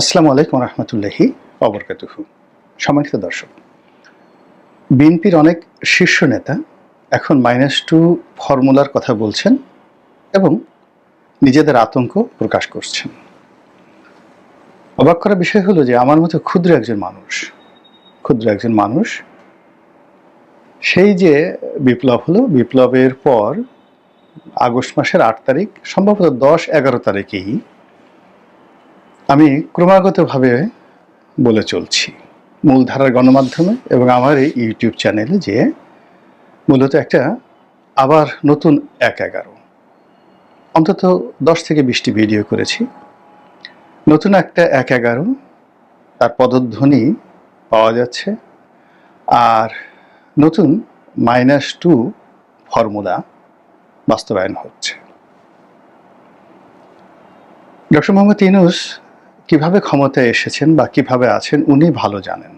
আসসালামু আলাইকুম রহমতুল্লাহি অবরকাতুহু সম্মানিত দর্শক, বিএনপির অনেক শীর্ষ নেতা এখন মাইনাস টু ফর্মুলার কথা বলছেন এবং নিজেদের আতঙ্ক প্রকাশ করছেন। অবাক করা বিষয় হলো যে আমার মতো ক্ষুদ্র একজন মানুষ, ক্ষুদ্র একজন মানুষ, সেই যে বিপ্লব হলো, বিপ্লবের পর আগস্ট মাসের আট তারিখ, সম্ভবত দশ এগারো তারিখেই আমি ক্রমাগতভাবে বলে চলছি। মূলধারার গণমাধ্যমে এবং আমার এই ইউটিউব চ্যানেলে যে মূলত একটা আবার নতুন এক এগারো। অন্তত দশ থেকে বিশটি ভিডিও করেছি। নতুন একটা এক এগারো, তার পদধ্বনি পাওয়া যাচ্ছে। আর নতুন মাইনাস টু ফর্মুলা বাস্তবায়ন হচ্ছে। ডক্টর মোহাম্মদ ইনুস কীভাবে ক্ষমতায় এসেছেন বা কীভাবে আছেন উনি ভালো জানেন।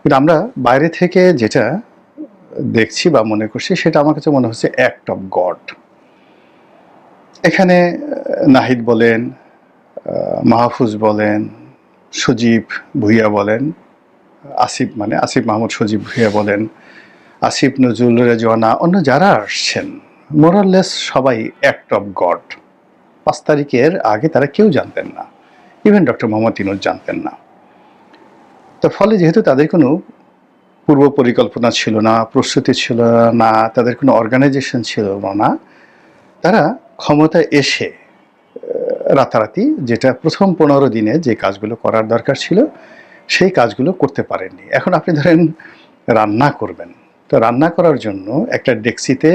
কিন্তু আমরা বাইরে থেকে যেটা দেখছি বা মনে করছি, সেটা আমার কাছে মনে হচ্ছে অ্যাক্ট অফ গড এখানে নাহিদ বলেন মাহফুজ বলেন, সজীব ভুইয়া বলেন, আসিফ মানে আসিফ মাহমুদ, সজীব ভুইয়া বলেন, আসিফ নজরুল রেজওয়ানা, অন্য যারা আসছেন মোরাললেস সবাই অ্যাক্ট অফ গড পাঁচ তারিখের আগে তারা কেউ জানতেন না। ইভেন ডক্টর মোহাম্মদ ইনুজ জানতেন না। তো ফলে যেহেতু তাদের কোনো পূর্ব পরিকল্পনা ছিল না, প্রস্তুতি ছিল না, তাদের কোনো অর্গানাইজেশন ছিল না, তারা ক্ষমতায় এসে রাতারাতি যেটা প্রথম পনেরো দিনে যে কাজগুলো করার দরকার ছিল, সেই কাজগুলো করতে পারেননি। এখন আপনি ধরেন রান্না করবেন। তো রান্না করার জন্য একটা ডেক্সিতে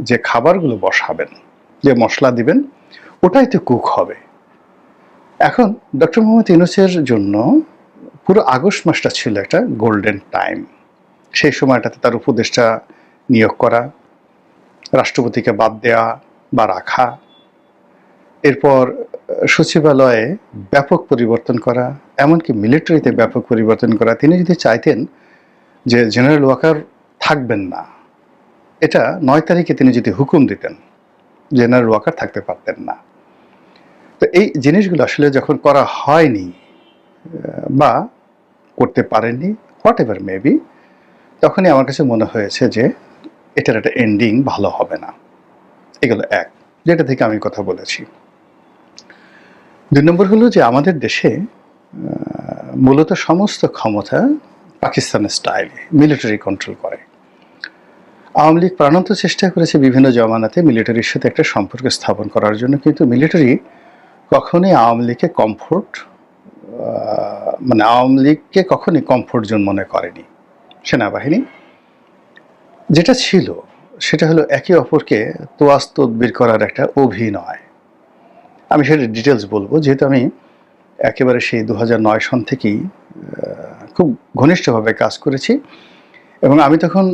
যে খাবারগুলো বসাবেন, যে মশলা দিবেন, ওটাই তো কুক হবে। এখন ডক্টর মোহাম্মদ ইউনুসের জন্য পুরো আগস্ট মাসটা ছিল একটা গোল্ডেন টাইম। সেই সময়টাতে তার উপদেষ্টা নিয়োগ করা, রাষ্ট্রপতিকে বাদ দেওয়া বা রাখা, এরপর সচিবালয়ে ব্যাপক পরিবর্তন করা, এমনকি মিলিটারিতে ব্যাপক পরিবর্তন করা। তিনি যদি চাইতেন যে জেনারেল ওয়াকার থাকবেন না, এটা নয় তারিখে তিনি যদি হুকুম দিতেন, জেনারেল ওয়াকার থাকতে পারতেন না। তো এই জিনিসগুলো আসলে যখন করা হয়নি বা করতে পারেননি হোয়াট এভার মেবি তখনই আমার কাছে মনে হয়েছে যে এটার একটা এন্ডিং ভালো হবে না। এগুলো এক। যেটা থেকে আমি কথা বলেছি। দুই নম্বর হলো যে আমাদের দেশে মূলত সমস্ত ক্ষমতা পাকিস্তানের স্টাইলে মিলিটারি কন্ট্রোল করে। আওয়ামী লীগ প্রাণান্ত চেষ্টা করেছে বিভিন্ন জমানাতে মিলিটারির সাথে একটা সম্পর্ক স্থাপন করার জন্য, কিন্তু মিলিটারি কখনোই আওয়ামী লীগকে কমফোর্ট মানে আওয়ামী লীগকে কখনোই কমফোর্ট জোন মনে করেনি সেনাবাহিনী। যেটা ছিল, সেটা হলো একে অপরকে তোয়াজ তদবির করার একটা অভিনয়। আমি সেটা ডিটেলস বলব, যেহেতু আমি একেবারে সেই দু নয় সন থেকেই খুব ঘনিষ্ঠভাবে কাজ করেছি এবং আমি তখন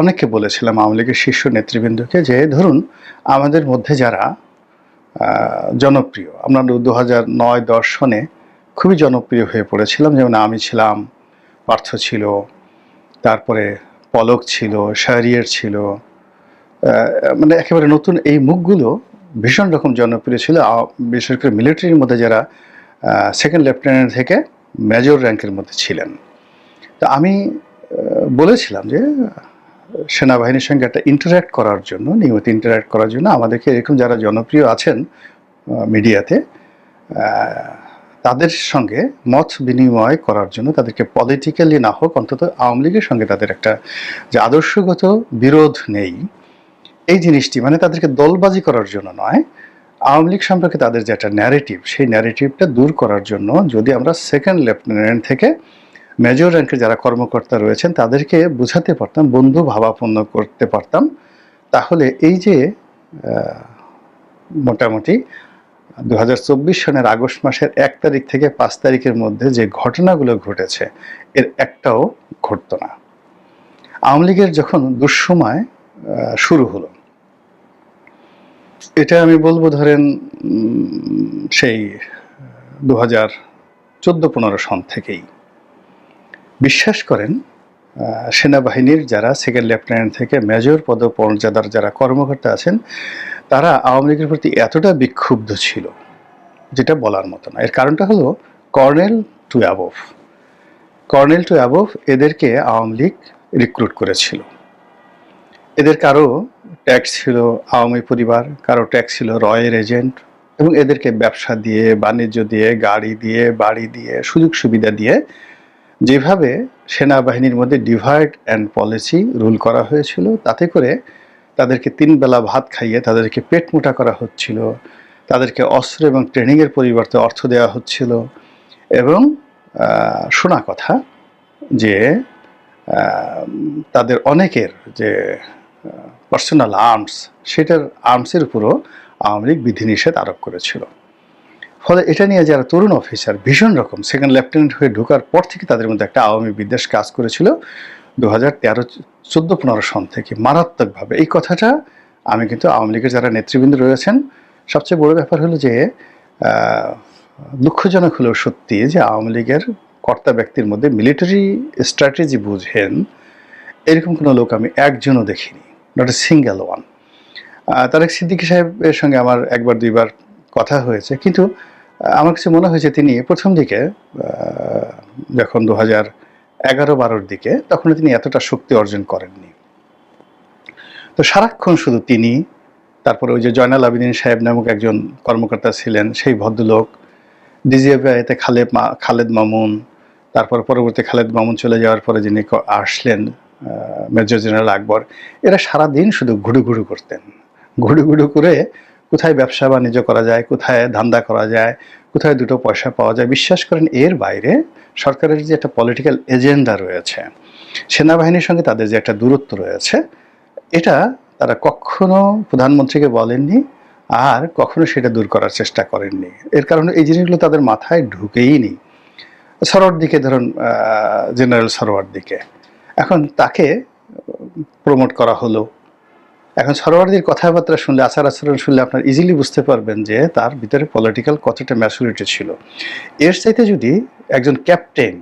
অনেককে বলেছিলাম আওয়ামী লীগের শীর্ষ নেতৃবৃন্দকে যে, ধরুন আমাদের মধ্যে যারা জনপ্রিয়। আমরা দু হাজার নয় দশ খুবই জনপ্রিয় হয়ে পড়েছিলাম। যেমন আমি ছিলাম, পার্থ ছিল, তারপরে পলক ছিল, শাহরিয়ার ছিল। মানে একেবারে নতুন এই মুখগুলো ভীষণ রকম জনপ্রিয় ছিল। বিশেষ করে মিলিটারির মধ্যে যারা সেকেন্ড লেফটেন্যান্ট থেকে মেজর র্যাঙ্কের মধ্যে ছিলেন। তো আমি বলেছিলাম যে সেনাবাহিনীর সঙ্গে একটা ইন্টারাক্ট করার জন্য, নিয়মিত ইন্টারাক্ট করার জন্য আমাদেরকে এরকম যারা জনপ্রিয় আছেন মিডিয়াতে তাদের সঙ্গে মত বিনিময় করার জন্য তাদেরকে পলিটিক্যালি না হোক, অন্তত আওয়ামী লীগের সঙ্গে তাদের একটা যে আদর্শগত বিরোধ নেই, এই জিনিসটি মানে তাদেরকে দলবাজি করার জন্য নয়, আওয়ামী লীগ সম্পর্কে তাদের যে একটা ন্যারেটিভ সেই ন্যারেটিভটা দূর করার জন্য যদি আমরা সেকেন্ড লেফটেন্যান্ট থেকে মেজর র্যাঙ্কের যারা কর্মকর্তা রয়েছেন, তাদেরকে বোঝাতে পারতাম, বন্ধু ভাবাপন্ন করতে পারতাম। তাহলে এই যে মোটামুটি দু হাজার চব্বিশ সনের আগস্ট মাসের এক তারিখ থেকে পাঁচ তারিখের মধ্যে যে ঘটনাগুলো ঘটেছে, এর একটাও ঘটতো না। আওয়ামী লীগের যখন দুঃসময় শুরু হলো, এটা আমি বলব ধরেন সেই দু হাজার চোদ্দ পনেরো সন থেকেই। বিশ্বাস করেন সেনাবাহিনীর যারা সেকেন্ড লেফটেন্যান্ট থেকে মেজর পদমর্যাদার যারা কর্মকর্তা আছেন, তারা আওয়ামী লীগের প্রতি এতটা বিক্ষুব্ধ ছিল, যেটা বলার মতো না। এর কারণটা হলো colonel to above colonel to above এদেরকে আওয়ামী লীগ রিক্রুট করেছিল। এদের কারও ট্যাক্স ছিল আওয়ামী পরিবার, কারও ট্যাক্স ছিল রয়ের এজেন্ট এবং এদেরকে ব্যবসা দিয়ে, বাণিজ্য দিয়ে, গাড়ি দিয়ে, বাড়ি দিয়ে সুযোগ সুবিধা দিয়ে যেভাবে সেনাবাহিনীর মধ্যে ডিভাইড অ্যান্ড পলিসি রুল করা হয়েছিল, তাতে করে তাদেরকে তিন বেলা ভাত খাইয়ে তাদেরকে পেট মোটা করা হচ্ছিল, তাদেরকে অস্ত্র এবং ট্রেনিংয়ের পরিবর্তে অর্থ দেওয়া হচ্ছিল এবং শোনা কথা যে তাদের অনেকের যে পার্সোনাল আর্মস সেটার আর্মসের উপরও আওয়ামী লীগ বিধিনিষেধ আরোপ করেছিল। ফলে এটা নিয়ে যারা তরুণ অফিসার ভীষণ রকম সেকেন্ড লেফটেন্যান্ট হয়ে ঢোকার পর থেকে তাদের মধ্যে একটা আওয়ামী বিদ্বেষ কাজ করেছিল। দু হাজার তেরো চোদ্দ পনেরো সন থেকে মারাত্মকভাবে। এই কথাটা আমি কিন্তু আওয়ামী লীগের যারা নেতৃবৃন্দ রয়েছেন, সবচেয়ে বড় ব্যাপার হলো যে দুঃখজনক হলেও সত্যি যে আওয়ামী লীগের কর্তা ব্যক্তির মধ্যে মিলিটারি স্ট্র্যাটেজি বুঝেন, এরকম কোনো লোক আমি একজনও দেখিনি not a single one Tarek Siddiqui সাহেবের সঙ্গে আমার একবার দুইবার কথা হয়েছে, কিন্তু আমার কাছে মনে হয়েছে তিনি প্রথম দিকে যখন দু হাজার এগারো বারোর দিকে, তখন তিনি এতটা শক্তি অর্জন করেননি। তো সারাক্ষণ শুধু তিনি, তারপরে ওই যে জয়নাল আবিদিন সাহেব নামক একজন কর্মকর্তা ছিলেন, সেই ভদ্রলোক, ডিজিএফআইতে খালেদ মা, খালেদ মামুন, তারপর পরবর্তী খালেদ মামুন চলে যাওয়ার পরে যিনি আসলেন মেজর জেনারেল আকবর, এরা সারাদিন শুধু ঘুরু ঘুরু করতেন। ঘুরু ঘুরু করে কোথায় ব্যবসা বাণিজ্য করা যায়, কোথায় ধান্দা করা যায়, কোথায় দুটো পয়সা পাওয়া যায়, বিশ্বাস করেন এর বাইরে সরকারের যে একটা পলিটিক্যাল এজেন্ডা রয়েছে, সেনাবাহিনীর সঙ্গে তাদের যে একটা দূরত্ব রয়েছে, এটা তারা কখনো প্রধানমন্ত্রীকে বলেননি আর কখনো সেটা দূর করার চেষ্টা করেননি। এর কারণে এই জিনিসগুলো তাদের মাথায় ঢুকেই নি সরোয়ার দিকে ধরুন জেনারেল সরোয়ার দিকে। এখন তাকে প্রমোট করা হলো। এখন সরোয়ারদির কথাবার্তা শুনলে, আচার আচরণ শুনলে আপনার ইজিলি বুঝতে পারবেন যে তার ভিতরে পলিটিক্যাল কতটা ম্যাচুরিটি ছিল। এর চাইতে যদি একজন ক্যাপ্টেন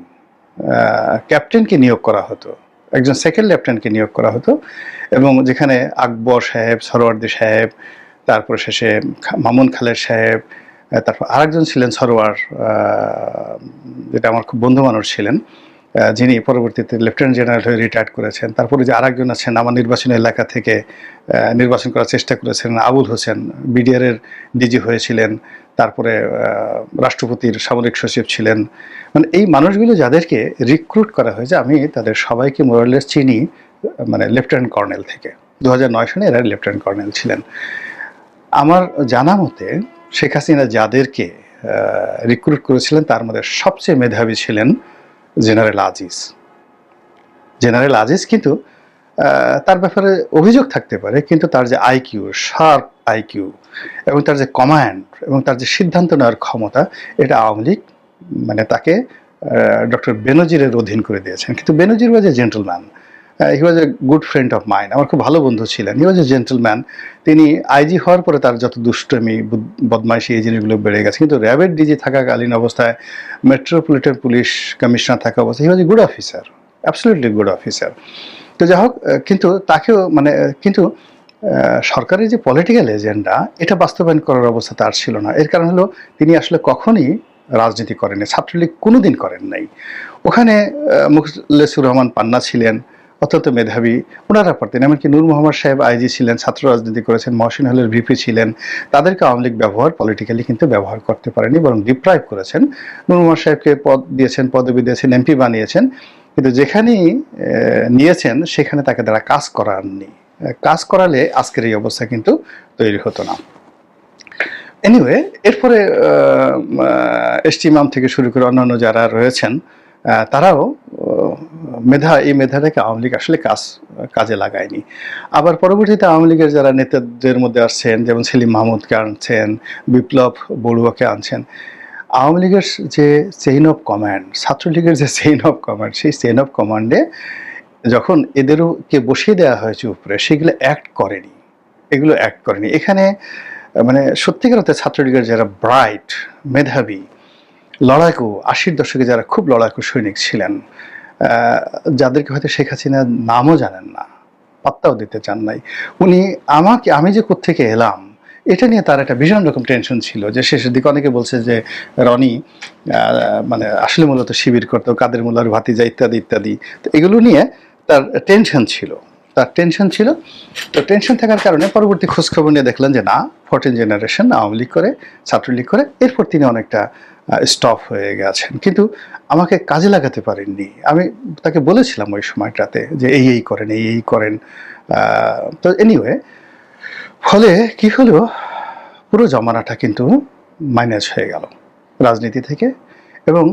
ক্যাপ্টেনকে নিয়োগ করা হতো, একজন সেকেন্ড লেফটেন্যান্টকে নিয়োগ করা হতো, এবং যেখানে আকবর সাহেব সরোয়ার্দি সাহেব, তারপর শেষে মামুন খালেদ সাহেব তারপর আরেকজন ছিলেন সরোয়ার যেটা আমার খুব বন্ধু মানুষ ছিলেন যিনি পরবর্তীতে লেফটেন্যান্ট জেনারেল হয়ে রিটায়ার্ড করেছেন, তারপরে যে আরেকজন আছেন আমার নির্বাচনী এলাকা থেকে নির্বাচন করার চেষ্টা করেছেন আবুল হোসেন বিডিআর এর ডিজি হয়েছিলেন, তারপরে রাষ্ট্রপতির সামরিক সচিব ছিলেন। মানে এই মানুষগুলো যাদেরকে রিক্রুট করা হয়েছে, আমি তাদের সবাইকে মোরালেস চিনি মানে লেফটেন্যান্ট কর্নেল থেকে। দু সনে এরা লেফটেন্যান্ট কর্নেল ছিলেন। আমার জানা মতে, শেখ হাসিনা যাদেরকে রিক্রুট করেছিলেন, তার মধ্যে সবচেয়ে মেধাবী ছিলেন জেনারেল আজিজ। জেনারেল আজিজ কিন্তু তার ব্যাপারে অভিযোগ থাকতে পারে, কিন্তু তার যে আইকিউ শার্প আইকিউ এবং তার যে কমান্ড, এবং তার যে সিদ্ধান্ত নেওয়ার ক্ষমতা, এটা আওয়ামী লীগ মানে তাকে ডক্টর বেনজিরের অধীন করে দিয়েছেন। কিন্তু Benazir was a gentleman. He was a good friend of mind আমার খুব ভালো বন্ধু ছিলেন। হি ওয়াজ এ জেন্টলম্যান তিনি আইজি হওয়ার পরে তার যত দুষ্টমি বদমাইশি এই জিনিসগুলো বেড়ে গেছে। কিন্তু র্যাবের ডিজি থাকাকালীন অবস্থায় মেট্রোপলিটন পুলিশ কমিশনার থাকা অবস্থায় he was a good officer absolutely good officer তো যাই হোক কিন্তু তাকেও মানে কিন্তু সরকারের যে পলিটিক্যাল এজেন্ডা এটা বাস্তবায়ন করার অবস্থা তার ছিল না। এর কারণ হলো তিনি আসলে কখনই রাজনীতি করেননি। ছাত্রলীগ কোনো দিন করেন নাই। ওখানে মুখলেসুর রহমান পান্না ছিলেন। অত্যন্ত মেধাবী। ওনারা পারতেন এমনকি নূর মোহাম্মদ সাহেব আইজি ছিলেন, ছাত্র রাজনীতি করেছেন, মহসিন হলের ভিপি ছিলেন। তাদেরকে আওয়ামী লীগ ব্যবহার পলিটিক্যালি কিন্তু ব্যবহার করতে পারেনি, বরং ডিপ্রাইভ করেছেন। নূর মোহাম্মদ সাহেবকে পদ দিয়েছেন, পদবি দিয়েছেন এমপি বানিয়েছেন। কিন্তু যেখানেই নিয়েছেন, সেখানে তাকে তারা কাজ করাননি। কাজ করালে আজকের এই অবস্থা কিন্তু তৈরি হতো না। এনিওয়ে এরপরে এস টি ইমাম থেকে শুরু করে অন্যান্য যারা রয়েছেন তারাও মেধা, এই মেধাটাকে আওয়ামী লীগ আসলে কাজ, কাজে লাগায়নি। আবার পরবর্তীতে আওয়ামী লীগের যারা নেতাদের মধ্যে আসছেন, যেমন সেলিম মাহমুদকে আনছেন, বিপ্লব বড়ুয়াকে আনছেন, আওয়ামী লীগের যে চেইন অফ কমান্ড ছাত্রলীগের যে চেইন অফ কমান্ড সেই চেইন অফ কমান্ডে যখন এদেরও কে বসিয়ে দেওয়া হয়েছে উপরে, সেগুলো অ্যাক্ট করেনি। এগুলো অ্যাক্ট করেনি। এখানে মানে সত্যিকার অর্থে ছাত্রলীগের যারা ব্রাইট মেধাবী, লড়াকু, আশির দশকে যারা খুব লড়াকু সৈনিক ছিলেন যাদেরকে হয়তো শেখ হাসিনার নামও জানেন না, পাত্তাও দিতে চান নাই। উনি আমাকে, আমি যে কোত্থেকে এলাম, এটা নিয়ে তার একটা ভীষণ রকম টেনশন ছিল যে শেষের দিকে অনেকে বলছে যে, রনি মানে আসলে মূলত শিবির করতো, কাদের মোল্লার ভাতিজা ইত্যাদি ইত্যাদি। তো এগুলো নিয়ে তার টেনশন ছিল, তার টেনশন ছিল। তো টেনশন থাকার কারণে পরবর্তী খোঁজখবর নিয়ে দেখলেন যে না ফোরটিন জেনারেশন আওয়ামী লীগ করে, ছাত্রলীগ করে, এরপর তিনি অনেকটা স্টপ হয়ে গেছেন। কিন্তু আমাকে কাজে লাগাতে পারেননি। আমি তাকে বলেছিলাম ওই সময়টাতে যে এই এই করেন, এই এই করেন। তো এনিওয়ে ফলে কি হলো? পুরো জমানাটা কিন্তু মাইনাস হয়ে গেল রাজনীতি থেকে। এবং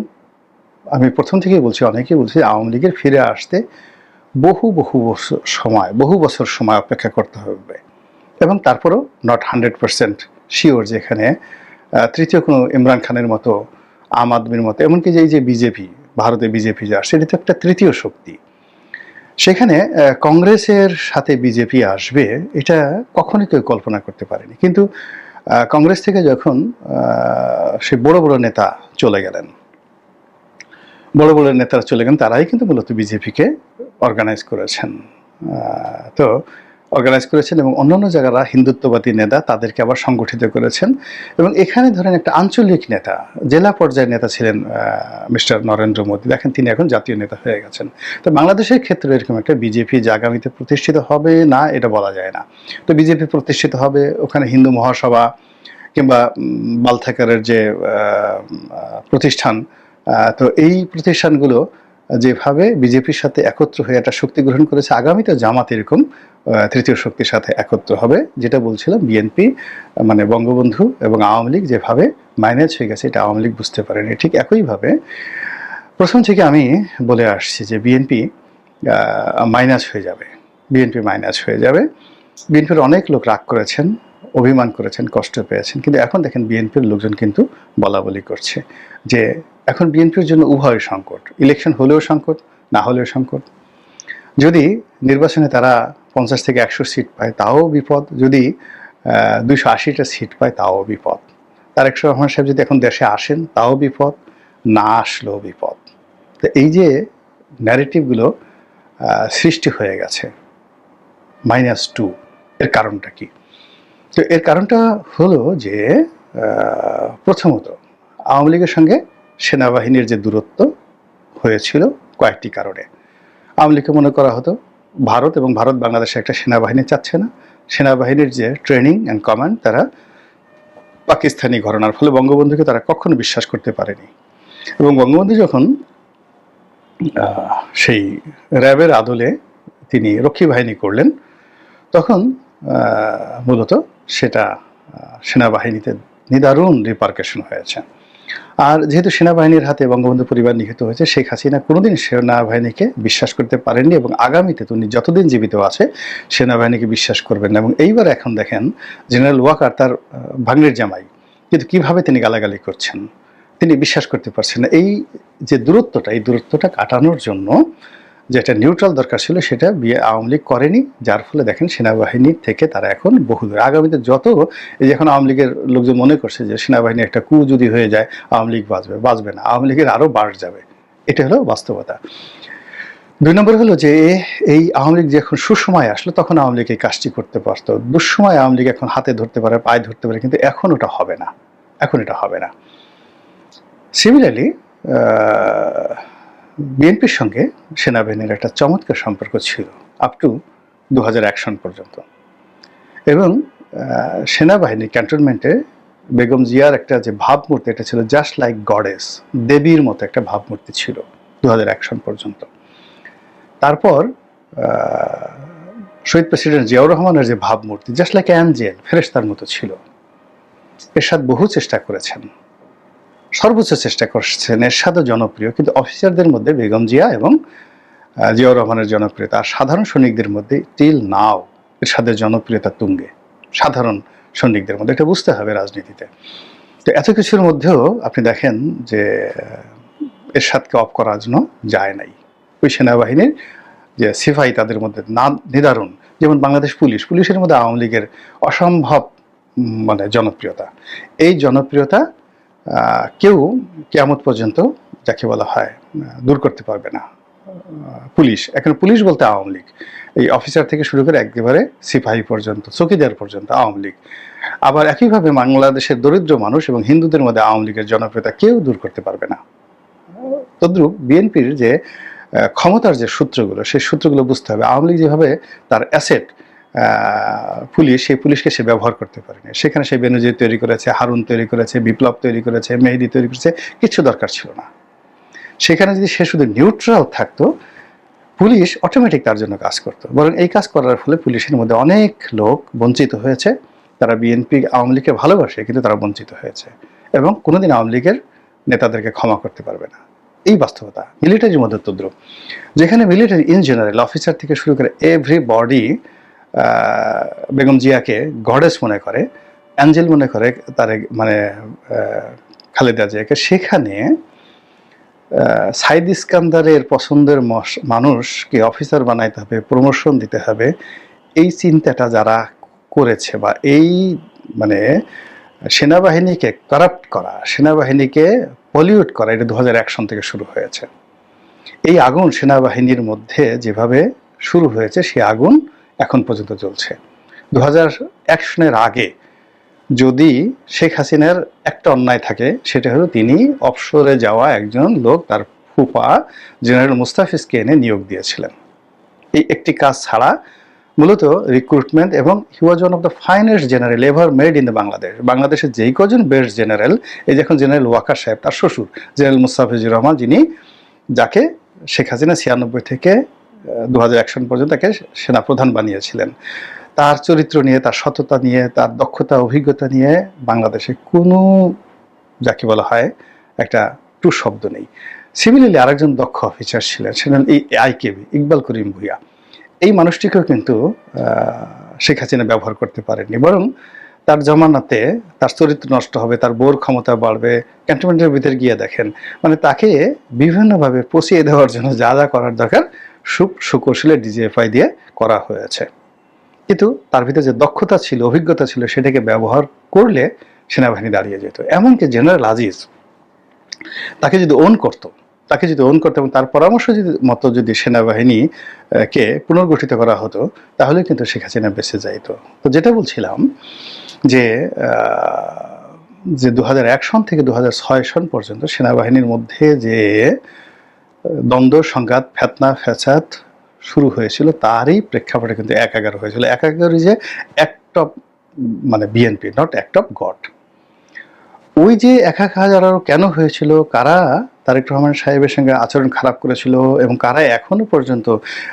আমি প্রথম থেকেই বলছি, অনেকেই বলছি আওয়ামী লীগের ফিরে আসতে বহু বহু বছর সময়, বহু বছর সময় অপেক্ষা করতে হবে। এবং তারপরেও নট হান্ড্রেড পার্সেন্ট শিওর যেখানে তৃতীয় কোনো ইমরান খানের মতো, আম আদমির মতো, এমনকি যে এই যে বিজেপি, ভারতে বিজেপি যা এটা তো একটা তৃতীয় শক্তি। সেখানে কংগ্রেসের সাথে বিজেপি আসবে, এটা কখনোই কেউ কল্পনা করতে পারেনি। কিন্তু কংগ্রেস থেকে যখন সে বড় বড় নেতা চলে গেলেন, বড় বড় নেতারা চলে গেলেন, তারাই কিন্তু মূলত বিজেপিকে অর্গানাইজ করেছেন। তো অর্গানাইজ করেছেন এবং অন্যান্য জায়গারা হিন্দুত্ববাদী নেতা তাদেরকে আবার সংগঠিত করেছেন। এবং এখানে ধরেন একটা আঞ্চলিক নেতা, জেলা পর্যায়ের নেতা ছিলেন মিস্টার নরেন্দ্র মোদী। দেখেন তিনি এখন জাতীয় নেতা হয়ে গেছেন। তো বাংলাদেশের ক্ষেত্রে এরকম একটা বিজেপি যে আগামীতে প্রতিষ্ঠিত হবে না, এটা বলা যায় না। তো বিজেপি প্রতিষ্ঠিত হবে ওখানে হিন্দু মহাসভা কিংবা বালথাকারের যে প্রতিষ্ঠান তো এই প্রতিষ্ঠানগুলো যেভাবে বিজেপির সাথে একত্র হয়ে একটা শক্তি গ্রহণ করেছে, আগামীতে জামাত এরকম তৃতীয় শক্তির সাথে একত্র হবে, যেটা বলছিলাম বিএনপি মানে বঙ্গবন্ধু এবং আওয়ামী লীগ যেভাবে মাইনেজ হয়ে গেছে, এটা আওয়ামী লীগ বুঝতে পারেনি। ঠিক একইভাবে প্রথম থেকে আমি বলে আসছি যে বিএনপি মাইনাস হয়ে যাবে বিএনপি মাইনাস হয়ে যাবে। বিএনপির অনেক লোক রাগ করেছেন, অভিমান করেছেন, কষ্ট পেয়েছেন, কিন্তু এখন দেখেন বিএনপির লোকজন কিন্তু বলা বলি করছে যে এখন বিএনপির জন্য উভয় সংকট। ইলেকশন হলেও সংকট, না হলেও সংকট। যদি নির্বাচনে তারা পঞ্চাশ থেকে একশো সিট পায়, তাও বিপদ। যদি দুইশো আশিটা সিট পায়, তাও বিপদ। তারেক রহমান সাহেব যদি এখন দেশে আসেন, তাও বিপদ, না আসলেও বিপদ। তো এই যে ন্যারেটিভগুলো সৃষ্টি হয়ে গেছে মাইনাস টু এর কারণটা কি? তো এর কারণটা হলো যে প্রথমত, আওয়ামী লীগের সঙ্গে সেনাবাহিনীর যে দূরত্ব হয়েছিল কয়েকটি কারণে। আওয়ামী লীগকে মনে করা হতো ভারত এবং ভারত বাংলাদেশে একটা সেনাবাহিনী চাচ্ছে না। সেনাবাহিনীর যে ট্রেনিং অ্যান্ড কমান্ড তারা পাকিস্তানি ঘটনার ফলে বঙ্গবন্ধুকে তারা কখনো বিশ্বাস করতে পারেনি। এবং বঙ্গবন্ধু যখন সেই র্যাবের আদলে তিনি রক্ষী বাহিনী করলেন, তখন মূলত সেটা সেনাবাহিনীতে নিদারুণ রিপার্কেশন হয়েছে। আর যেহেতু সেনাবাহিনীর হাতে বঙ্গবন্ধু পরিবার নিহত হয়েছে, শেখ হাসিনা কোনোদিন সেনাবাহিনীকে বিশ্বাস করতে পারেননি এবং আগামীতে তিনি যতদিন জীবিত আছে, সেনাবাহিনীকে বিশ্বাস করবেন না। এবং এইবার এখন দেখেন, জেনারেল ওয়াকার তার ভাগ্নের জামাই। কিন্তু কীভাবে তিনি গালাগালি করছেন? তিনি বিশ্বাস করতে পারছেন না। এই যে দূরত্বটা, এই দূরত্বটা কাটানোর জন্য যেটা নিউট্রাল দরকার ছিল সেটা বিয়ে আওয়ামী লীগ করেনি, যার ফলে দেখেন সেনাবাহিনী থেকে তারা এখন বহু দূরে। আগামীতে যত এই যে এখন আওয়ামী লীগের লোকজন মনে করছে যে সেনাবাহিনী একটা কু যদি হয়ে যায়, আওয়ামী লীগ বাঁচবে বাঁচবে না, আওয়ামী লীগের আরও বাড় যাবে। এটা হলো বাস্তবতা। দুই নম্বর হলো যে এই আওয়ামী লীগ যখন সুসময় আসলো, তখন আওয়ামী লীগ এই কাজটি করতে পারতো। দুঃসময় আওয়ামী লীগ এখন হাতে ধরতে পারে, পায়ে ধরতে পারে, কিন্তু এখন ওটা হবে না। এখন এটা হবে না। সিমিলারলি বিএনপির সঙ্গে সেনাবাহিনীর একটা চমৎকার সম্পর্ক ছিল আপ টু দু সন পর্যন্ত। এবং সেনাবাহিনী ক্যান্টনমেন্টে বেগম জিয়ার একটা যে ভাবমূর্তি, এটা ছিল জাস্ট লাইক গডেস দেবীর মতো একটা ভাবমূর্তি ছিল দু সন পর্যন্ত। তারপর শহীদ প্রেসিডেন্ট জিয়াউর রহমানের যে ভাবমূর্তি জাস্ট লাইক অ্যাঞ্জেল ফেরেস্তার মতো ছিল। এরশাদ বহু চেষ্টা করেছেন। সর্বোচ্চ চেষ্টা করছেন, এরশাদও জনপ্রিয়। কিন্তু অফিসারদের মধ্যে বেগম জিয়া এবং জিয়াউর রহমানের জনপ্রিয়তা আর সাধারণ সৈনিকদের মধ্যে টিল নাও, এরশাদের জনপ্রিয়তা তুঙ্গে। সাধারণ সৈনিকদের মধ্যে, এটা বুঝতে হবে রাজনীতিতে। তো এত কিছুর মধ্যেও আপনি দেখেন যে এরশাদকে অফ করার জন্য যায় নাই। ওই সেনাবাহিনীর যে সিফাই তাদের মধ্যে না, নিদারুণ। যেমন বাংলাদেশ পুলিশ, পুলিশের মধ্যে আওয়ামী লীগের অসম্ভব মানে জনপ্রিয়তা। এই জনপ্রিয়তা কেউ কেয়ামত পর্যন্ত যাকে বলা হয় দূর করতে পারবে না। পুলিশ। এখন পুলিশ বলতে আওয়ামী লীগ। এই অফিসার থেকে শুরু করে একেবারে সিপাহী পর্যন্ত, চৌকিদার পর্যন্ত আওয়ামী লীগ। আবার একইভাবে বাংলাদেশের দরিদ্র মানুষ এবং হিন্দুদের মধ্যে আওয়ামী লীগের জনপ্রিয়তা কেউ দূর করতে পারবে না। তদ্রুপ বিএনপির যে ক্ষমতার যে সূত্রগুলো, সেই সূত্রগুলো বুঝতে হবে। আওয়ামী লীগ যেভাবে তার অ্যাসেট পুলিশ, সেই পুলিশকে সে ব্যবহার করতে পারেনি সেখানে সে বেনজির তৈরি করেছে, হারুন তৈরি করেছে, বিপ্লব তৈরি করেছে, মেহেদি তৈরি করেছে, কিছু দরকার ছিল না। সেখানে যদি সে শুধু নিউট্রাল থাকতো, পুলিশ অটোমেটিক তার জন্য কাজ করতো। বরং এই কাজ করার ফলে পুলিশের মধ্যে অনেক লোক বঞ্চিত হয়েছে। তারা বিএনপি আওয়ামী লীগকে ভালোবাসে, কিন্তু তারা বঞ্চিত হয়েছে। এবং কোনোদিন আওয়ামী লীগের নেতাদেরকে ক্ষমা করতে পারবে না। এই বাস্তবতা মিলিটারির মধ্যে তদ্রুপ যেখানে মিলিটারি ইন জেনারেল অফিসার থেকে শুরু করে এভরি বডি বেগম জিয়াকে গডেস মনে করে, অ্যাঞ্জেল মনে করে তার মানে খালেদা জিয়াকে। সেখানে সাইদ ইস্কান্দারের পছন্দের মানুষকে অফিসার বানাইতে হবে, প্রমোশন দিতে হবে। এই চিন্তাটা যারা করেছে বা এই মানে সেনাবাহিনীকে কারাপ্ট করা, সেনাবাহিনীকে পলিউট করা, এটা দু এক সন থেকে শুরু হয়েছে। এই আগুন সেনাবাহিনীর মধ্যে যেভাবে শুরু হয়েছে, সে আগুন এখন পর্যন্ত চলছে। দু এক সনের আগে যদি শেখ হাসিনার একটা অন্যায় থাকে, সেটা হলো তিনি অবসরে যাওয়া একজন লোক, তার ফুপা জেনারেল মুস্তাফিজকে এনে নিয়োগ দিয়েছিলেন। এই একটি কাজ ছাড়া মূলত রিক্রুটমেন্ট এবং he was one of the finest general ever made in the Bangladesh বাংলাদেশের যেই কজন বেস্ট জেনারেল এই যে এখন জেনারেল ওয়াকার সাহেব, তার শ্বশুর জেনারেল মুস্তাফিজুর রহমান, যিনি, যাকে শেখ হাসিনা ছিয়ানব্বই থেকে দু হাজার এক সন পর্যন্ত তাকে সেনাপ্রধান বানিয়েছিলেন। তার চরিত্র নিয়ে, তার সততা নিয়ে, তার দক্ষতা, অভিজ্ঞতা নিয়ে বাংলাদেশে কোনো, যাকে বলা হয়, একটা টু শব্দ নেই। সিমিলারলি আরেকজন দক্ষ অফিসার ছিলেন সেটা এই আইকেবি ইকবাল করিম ভুইয়া। এই মানুষটিকেও কিন্তু শেখ হাসিনা ব্যবহার করতে পারেননি। বরং তার জমানাতে তার চরিত্র নষ্ট হবে, তার বোর ক্ষমতা বাড়বে ক্যান্টনমেন্টের ভিতরে গিয়ে দেখেন। মানে তাকে বিভিন্নভাবে পচিয়ে দেওয়ার জন্য যা যা করার দরকার সুকৌশলে ডিজিএফআই দিয়ে করা হয়েছে। কিন্তু তার ভিতরে যে দক্ষতা ছিল, অভিজ্ঞতা ছিল, সেটাকে ব্যবহার করলে সেনাবাহিনী দাঁড়িয়ে যেত। এমনকি জেনারেল আজিজ তাকে যদি ওন করত, তাকে যদি ওন করতো এবং তার পরামর্শ যদি মতো যদি সেনাবাহিনী কে পুনর্গঠিত করা হতো, তাহলে কিন্তু শেখ হাসিনা বেঁচে যাইত। তো যেটা বলছিলাম যে যে দু সন থেকে দু সন পর্যন্ত সেনাবাহিনীর মধ্যে যে দ্বন্দ্ব, সংঘাত, ফেতনা, ফ্যাসাদ শুরু হয়েছিল। তারই প্রেক্ষাপটে কিন্তু এক এগারো হয়েছিল। এক এগারো যে অ্যাক্ট অফ মানে BNP not act of God ওই যে এক এক কেন হয়েছিল? কারা? তারেক রহমান সাহেবের সঙ্গে আচরণ খারাপ করেছিল এবং কারা এখনও পর্যন্ত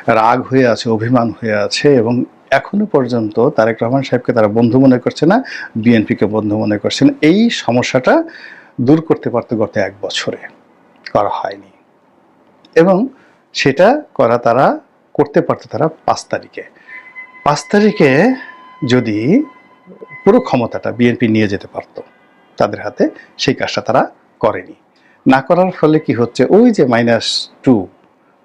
রাগ হয়ে আছে, অভিমান হয়ে আছে এবং এখনও পর্যন্ত তারেক রহমান সাহেবকে তারা বন্ধু মনে করছে না বিএনপিকে বন্ধু মনে করছেন? এই সমস্যাটা দূর করতে পারতো গত এক বছরে করা হয়নি। এবং সেটা করা তারা, করতে পারতো তারা পাঁচ তারিখে। পাঁচ তারিখে যদি পুরো ক্ষমতাটা বিএনপি নিয়ে যেতে পারত তাদের হাতে, সেই কাজটা তারা করেনি। না করার ফলে কি হচ্ছে? ওই যে মাইনাস টু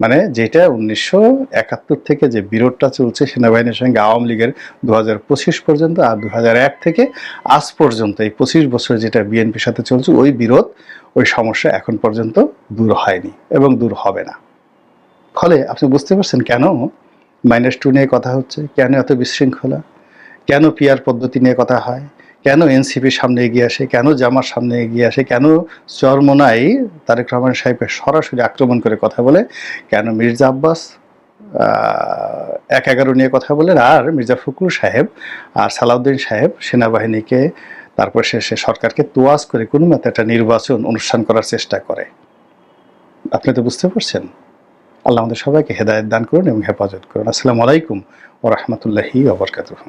মানে যেটা উনিশশো একাত্তর থেকে যে বিরোধটা চলছে সেনাবাহিনীর সঙ্গে আওয়ামী লীগের দু হাজার পঁচিশ পর্যন্ত আর দু হাজার এক থেকে আজ পর্যন্ত, এই পঁচিশ বছর যেটা বিএনপির সাথে চলছে, ওই বিরোধ, ওই সমস্যা এখন পর্যন্ত দূর হয়নি এবং দূর হবে না। ফলে আপনি বুঝতে পারছেন কেন মাইনাস টু নিয়ে কথা হচ্ছে? কেন এত বিশৃঙ্খলা? কেন পিয়ার পদ্ধতি নিয়ে কথা হয়? কেন এনসিপির সামনে এগিয়ে আসে? কেন জামার সামনে এগিয়ে আসে? কেন চরমোনাই তারেক রহমান সাহেবকে সরাসরি আক্রমণ করে কথা বলে? কেন মির্জা আব্বাস এক এগারো নিয়ে কথা বলেন? আর মির্জা ফখরুল সাহেব আর সালাউদ্দিন সাহেব সেনাবাহিনীকে, তারপর শেষে সরকারকে তোয়াজ করে কোনো মতে একটা নির্বাচন অনুষ্ঠান করার চেষ্টা করে। আপনি তো বুঝতে পারছেন? আল্লাহ আমাদের সবাইকে হেদায়ত দান করুন এবং হেফাজত করুন। আসসালামু আলাইকুম ও রহমতুল্লাহি ওবরকাতুহ